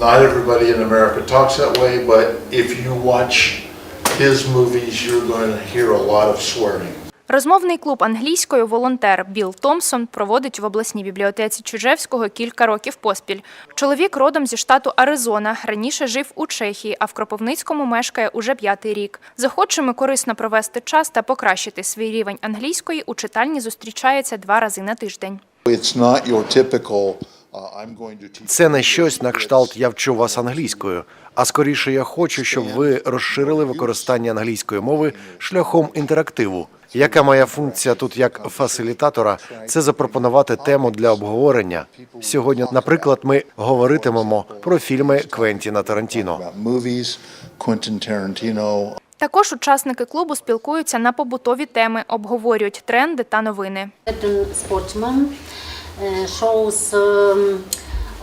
Not everybody in America talks that way, but if you watch his movies, you're going to hear a lot of swearing. Розмовний клуб англійською волонтер Білл Томпсон проводить в обласній бібліотеці Чужевського кілька років поспіль. Чоловік родом зі штату Аризона. Раніше жив у Чехії, а в Кропивницькому мешкає уже п'ятий рік. Захочемо корисно провести час та покращити свій рівень англійської у читальні зустрічається два рази на тиждень. It's not your typical, Це не щось на кшталт я вчу вас англійською. А скоріше я хочу, щоб ви розширили використання англійської мови шляхом інтерактиву. Яка моя функція тут як фасилітатора? Це запропонувати тему для обговорення. Сьогодні, наприклад, ми говоритимемо про фільми Квентіна Тарантіно. Також учасники клубу спілкуються на побутові теми, обговорюють тренди та новини. Sportsman uh, shows um,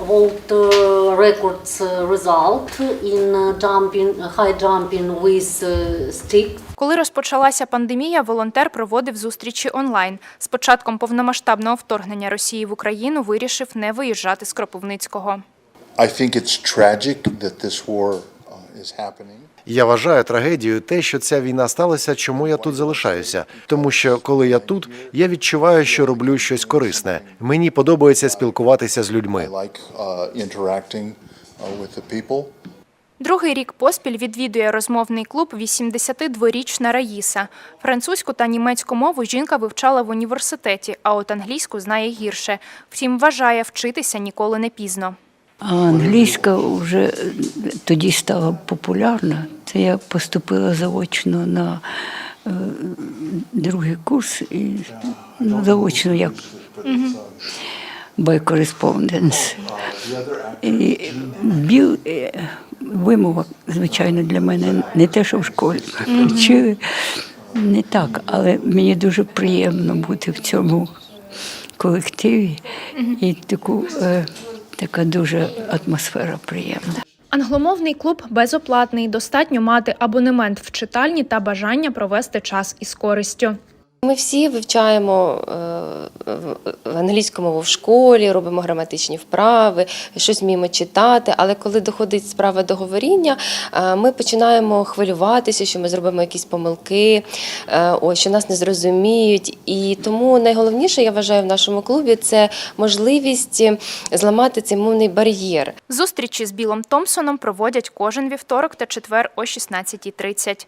world uh, records uh, result in jumping, high jumping with stick. Коли розпочалася пандемія, волонтер проводив зустрічі онлайн. З початком повномасштабного вторгнення Росії в Україну вирішив не виїжджати з Кропивницького. I think it's tragic that this war. Я вважаю трагедією те, що ця війна сталася, чому я тут залишаюся. Тому що коли я тут, я відчуваю, що роблю щось корисне. Мені подобається спілкуватися з людьми. like uh, interacting uh, with the people. Другий рік поспіль відвідує розмовний клуб 82-річна Раїса. Французьку та німецьку мову жінка вивчала в університеті, а от англійську знає гірше. Втім, вважає, вчитися ніколи не пізно. А англійська вже тоді стала популярна. Це я поступила заочно на е, другий курс і ну, заочно як. І біл е, вимова, звичайно, для мене не те, що в школі вчили, не так, але мені дуже приємно бути в цьому колективі і таку, е, така дуже атмосфера приємна. Англомовний клуб безоплатний. Достатньо мати абонемент в читальні та бажання провести час із користю. Ми всі вивчаємо е, англійську мову в школі, робимо граматичні вправи, щось вміємо читати. Але коли доходить справа до говоріння, е, ми починаємо хвилюватися, що ми зробимо якісь помилки, е, що нас не зрозуміють. І тому найголовніше, я вважаю, в нашому клубі це можливість зламати цей мовний бар'єр. Зустрічі з Білом Томпсоном проводять кожен вівторок та четвер о 16.30.